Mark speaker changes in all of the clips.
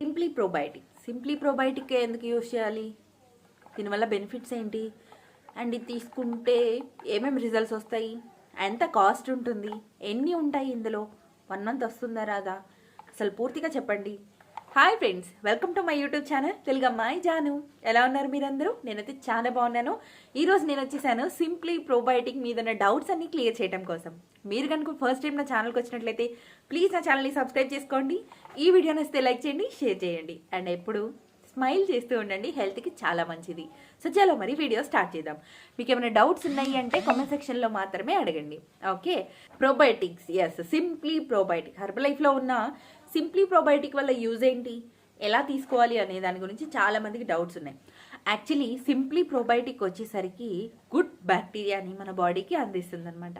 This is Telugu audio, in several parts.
Speaker 1: సింప్లీ ప్రోబయోటిక్ సింప్లీ ప్రోబయోటిక్ ఎందుకు యూజ్ చేయాలి? దీనివల్ల బెనిఫిట్స్ ఏంటి? అండ్ ఇది తీసుకుంటే ఏమేమి రిజల్ట్స్ వస్తాయి? ఎంత కాస్ట్ ఉంటుంది? ఎన్ని ఉంటాయి ఇందులో? వన్ మంత్ వస్తుందా రాదా? అసలు పూర్తిగా చెప్పండి. Hi friends welcome to my YouTube channel తెలుగమ్మాయి Janu ఎలా ఉన్నారు మీరందరూ? నేనైతే చాలా బాగున్నాను. ఈరోజు నేను వచ్చేసాను సింప్లీ ప్రోబయోటిక్ మీద ఉన్న డౌట్స్ అన్ని క్లియర్ చేయడం కోసం. మీరు కనుక ఫస్ట్ టైం నా ఛానల్కి వచ్చినట్లయితే ప్లీజ్ నా ఛానల్ని సబ్స్క్రైబ్ చేసుకోండి. ఈ వీడియో నచ్చితే లైక్ చేయండి షేర్ చేయండి. అండ్ ఎప్పుడు? స్మైల్ చేస్తూ ఉండండి హెల్త్కి చాలా మంచిది. సో చలో మరి వీడియో స్టార్ట్ చేద్దాం. మీకు ఏమైనా డౌట్స్ ఉన్నాయి అంటే కామెంట్ సెక్షన్లో మాత్రమే అడగండి. Okay? Probiotics is simply probiotic herbal లైఫ్లో ఉన్న సింప్లీ ప్రోబయోటిక్ వల్ల యూజ్ ఏంటి? ఎలా తీసుకోవాలి అనే దాని గురించి చాలా మందికి డౌట్స్ ఉన్నాయి. యాక్చువల్లీ సింప్లీ ప్రోబయోటిక్ వచ్చేసరికి గుడ్ బ్యాక్టీరియాని మన బాడీకి అందిస్తుంది అనమాట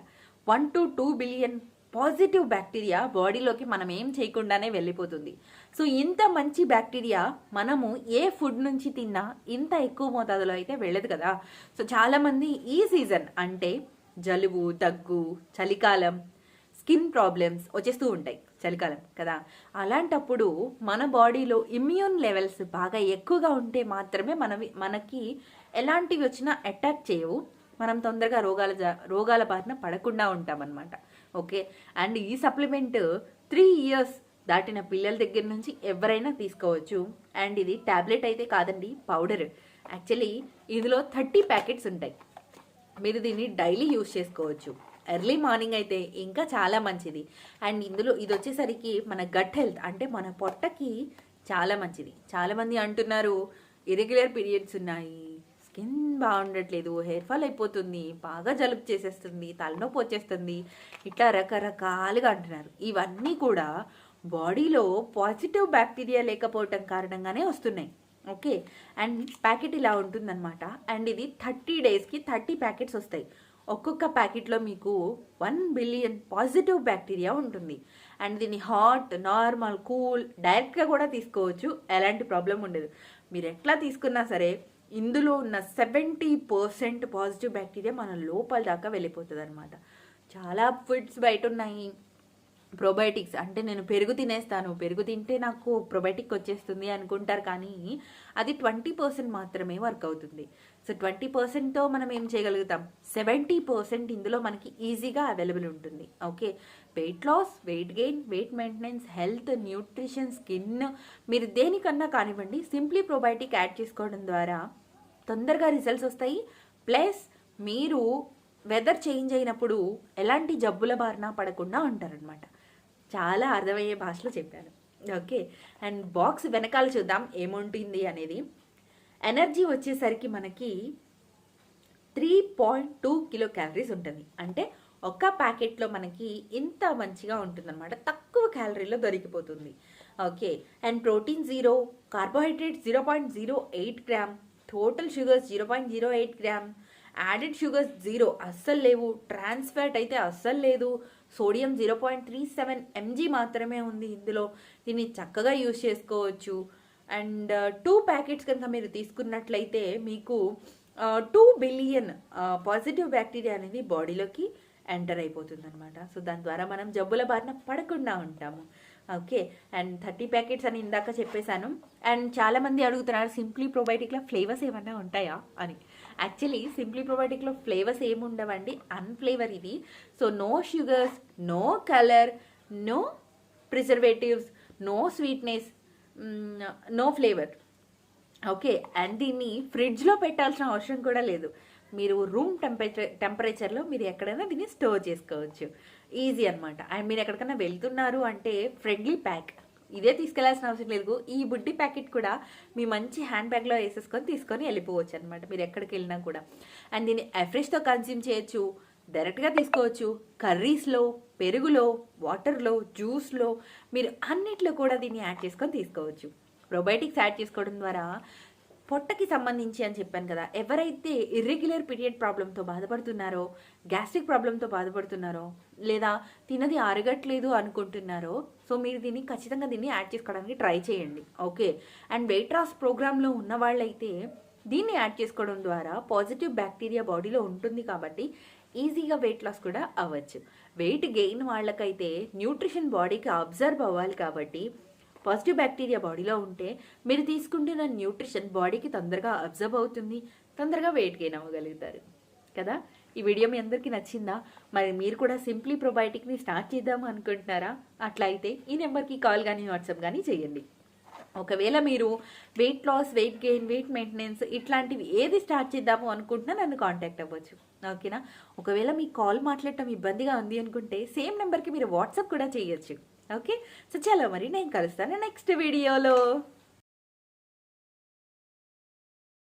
Speaker 1: one to two billion positive bacteria బాడీలోకి మనం ఏం చేయకుండానే వెళ్ళిపోతుంది. సో ఇంత మంచి బ్యాక్టీరియా మనము ఏ ఫుడ్ నుంచి తిన్నా ఇంత ఎక్కువ మోతాదులో అయితే వెళ్ళదు కదా. సో చాలామంది ఈ సీజన్ అంటే జలుబు దగ్గు చలికాలం స్కిన్ ప్రాబ్లమ్స్ వచ్చేస్తూ ఉంటాయి చలికాలం కదా. అలాంటప్పుడు మన బాడీలో ఇమ్యూన్ లెవెల్స్ బాగా ఎక్కువగా ఉంటే మాత్రమే మనవి మనకి ఎలాంటివి వచ్చినా అటాక్ చేయవు. మనం తొందరగా రోగాల జా- రోగాల బారిన పడకుండా ఉంటామన్నమాట. ఓకే? అండ్ ఈ సప్లిమెంట్ త్రీ ఇయర్స్ దాటిన పిల్లల దగ్గర నుంచి ఎవరైనా తీసుకోవచ్చు. అండ్ ఇది టాబ్లెట్ అయితే కాదండి పౌడర్. యాక్చువల్లీ ఇందులో థర్టీ ప్యాకెట్స్ ఉంటాయి. మీరు దీన్ని డైలీ యూస్ చేసుకోవచ్చు. ఎర్లీ మార్నింగ్ అయితే ఇంకా చాలా మంచిది. అండ్ ఇందులో ఇది వచ్చేసరికి మన గట్ హెల్త్ అంటే మన పొట్టకి చాలా మంచిది. చాలామంది అంటున్నారు ఇరెగ్యులర్ పీరియడ్స్ ఉన్నాయి. స్కిన్ బాగుండట్లేదు హెయిర్ ఫాల్ అయిపోతుంది బాగా జలుబు చేసేస్తుంది తలనొప్పి వచ్చేస్తుంది ఇట్లా రకరకాలుగా అంటున్నారు. ఇవన్నీ కూడా బాడీలో పాజిటివ్ బ్యాక్టీరియా లేకపోవటం కారణంగానే వస్తున్నాయి. ఓకే? అండ్ ప్యాకెట్ ఇలా ఉంటుందన్నమాట. అండ్ ఇది థర్టీ డేస్కి థర్టీ ప్యాకెట్స్ వస్తాయి. ఒక్కొక్క ప్యాకెట్లో మీకు వన్ బిలియన్ పాజిటివ్ బ్యాక్టీరియా ఉంటుంది. అండ్ దీన్ని హాట్ నార్మల్ కూల్ డైరెక్ట్గా కూడా తీసుకోవచ్చు. ఎలాంటి ప్రాబ్లం ఉండదు. మీరు ఎట్లా తీసుకున్నా సరే ఇందులో ఉన్న సెవెంటీ పర్సెంట్ పాజిటివ్ బ్యాక్టీరియా మన లోపల దాకా వెళ్ళిపోతుంది అనమాట చాలా ఫుడ్స్ బయట ఉన్నాయి. ప్రోబయోటిక్స్ అంటే నేను పెరుగు తినేస్తాను. పెరుగు తింటే నాకు ప్రొబయోటిక్ వచ్చేస్తుంది అనుకుంటారు కానీ అది ట్వంటీ పర్సెంట్ మాత్రమే వర్క్ అవుతుంది. సో ట్వంటీ పర్సెంట్తో మనం ఏం చేయగలుగుతాం? సెవెంటీ పర్సెంట్ ఇందులో మనకి ఈజీగా అవైలబుల్ ఉంటుంది. Okay? Weight loss weight gain weight maintenance health nutrition skin మీరు దేనికన్నా కానివ్వండి సింప్లీ ప్రొబయోటిక్ యాడ్ చేసుకోవడం ద్వారా తొందరగా రిజల్ట్స్ వస్తాయి. ప్లస్ మీరు వెదర్ చేంజ్ అయినప్పుడు ఎలాంటి జబ్బుల బారిన పడకుండా ఉంటారనమాట చాలా అర్థమయ్యే భాషలో చెప్పాను ఓకే. అండ్ బాక్స్ వెనకాల చూద్దాం ఏముంటుంది అనేది. ఎనర్జీ వచ్చేసరికి మనకి three point two kilo calories ఉంటుంది. అంటే ఒక్క ప్యాకెట్లో మనకి ఇంత మంచిగా ఉంటుందన్నమాట. తక్కువ క్యాలరీలో దొరికిపోతుంది. Okay. And protein zero carbohydrate zero point zero eight gram total sugars zero point zero eight gram added sugars zero అస్సలు లేవు ట్రాన్స్ ఫ్యాట్ అయితే అస్సలు లేదు sodium zero point three seven mg మాత్రమే ఉంది ఇందులో. దీన్ని చక్కగా యూజ్ చేసుకోవచ్చు. అండ్ uh, టూ ప్యాకెట్స్ కనుక మీరు తీసుకున్నట్లయితే మీకు టూ బిలియన్ పాజిటివ్ బ్యాక్టీరియా అనేది బాడీలోకి ఎంటర్ అయిపోతుంది అనమాట సో దాని ద్వారా మనం జబ్బుల బారిన పడకుండా ఉంటాము. ఓకే అండ్ థర్టీ ప్యాకెట్స్ అని ఇందాక చెప్పేశాను. అండ్ చాలామంది అడుగుతున్నారు సింప్లీ ప్రొబయోటిక్లో ఫ్లేవర్స్ ఏమన్నా ఉంటాయా అని. యాక్చువల్లీ సింప్లీ ప్రొబయోటిక్లో ఫ్లేవర్స్ ఏమి ఉండవండి. అన్ఫ్లేవర్ ఇది. So no sugars no colour no preservatives no sweetness no flavour okay and దీన్ని ఫ్రిడ్జ్లో పెట్టాల్సిన అవసరం కూడా లేదు. మీరు రూమ్ టెంపరేచర్ టెంపరేచర్లో మీరు ఎక్కడైనా దీన్ని స్టోర్ చేసుకోవచ్చు. ఈజీ అనమాట అండ్ మీరు ఎక్కడికైనా వెళ్తున్నారు అంటే ఫ్రెండ్లీ ప్యాక్ ఇదే తీసుకెళ్ళాల్సిన అవసరం లేదు. ఈ బుడ్డి ప్యాకెట్ కూడా మీ మంచి హ్యాండ్ బ్యాగ్లో వేసేసుకొని తీసుకొని వెళ్ళిపోవచ్చు అనమాట మీరు ఎక్కడికి వెళ్ళినా కూడా. అండ్ దీన్ని ఎఫ్రెష్తో కన్జ్యూమ్ చేయొచ్చు. డైరెక్ట్గా తీసుకోవచ్చు. కర్రీస్లో పెరుగులో వాటర్లో జ్యూస్లో మీరు అన్నిట్లో కూడా దీన్ని యాడ్ చేసుకొని తీసుకోవచ్చు. ప్రొబయోటిక్స్ యాడ్ చేసుకోవడం ద్వారా పొట్టకి సంబంధించి అని చెప్పాను కదా ఎవరైతే ఇర్రెగ్యులర్ పీరియడ్ ప్రాబ్లంతో బాధపడుతున్నారో గ్యాస్ట్రిక్ ప్రాబ్లంతో బాధపడుతున్నారో లేదా తినది అరగట్లేదు అనుకుంటున్నారో సో మీరు దీన్ని ఖచ్చితంగా దీన్ని యాడ్ చేసుకోవడానికి ట్రై చేయండి. ఓకే అండ్ వెయిట్ లాస్ ప్రోగ్రాంలో ఉన్న వాళ్ళైతే దీన్ని యాడ్ చేసుకోవడం ద్వారా పాజిటివ్ బ్యాక్టీరియా బాడీలో ఉంటుంది కాబట్టి ఈజీగా వెయిట్ లాస్ కూడా అవ్వచ్చు. వెయిట్ గెయిన్ వాళ్ళకైతే న్యూట్రిషన్ బాడీకి అబ్జర్వ్ అవ్వాలి కాబట్టి పాజిటివ్ బ్యాక్టీరియా బాడీలో ఉంటే మీరు తీసుకుంటున్న న్యూట్రిషన్ బాడీకి తొందరగా అబ్జర్వ్ అవుతుంది తొందరగా వెయిట్ గెయిన్ అవ్వగలుగుతారు. కదా? ఈ వీడియో మీ అందరికీ నచ్చిందా? మరి మీరు కూడా సింప్లీ ప్రొబయోటిక్ని స్టార్ట్ చేద్దాం అనుకుంటున్నారా? అట్లా అయితే ఈ నెంబర్కి కాల్ కానీ వాట్సాప్ కానీ చేయండి. ఒకవేళ మీరు weight loss weight gain weight maintenance ఇట్లాంటివి ఏది స్టార్ట్ చేద్దాము అనుకుంటున్నా నన్ను కాంటాక్ట్ అవ్వచ్చు. ఓకేనా? ఒకవేళ మీ కాల్ మాట్లాడటం ఇబ్బందిగా ఉంది అనుకుంటే సేమ్ నెంబర్కి మీరు వాట్సాప్ కూడా చేయొచ్చు. ఓకే? సో చలో మరి నేను కలుస్తాను నెక్స్ట్ వీడియోలో.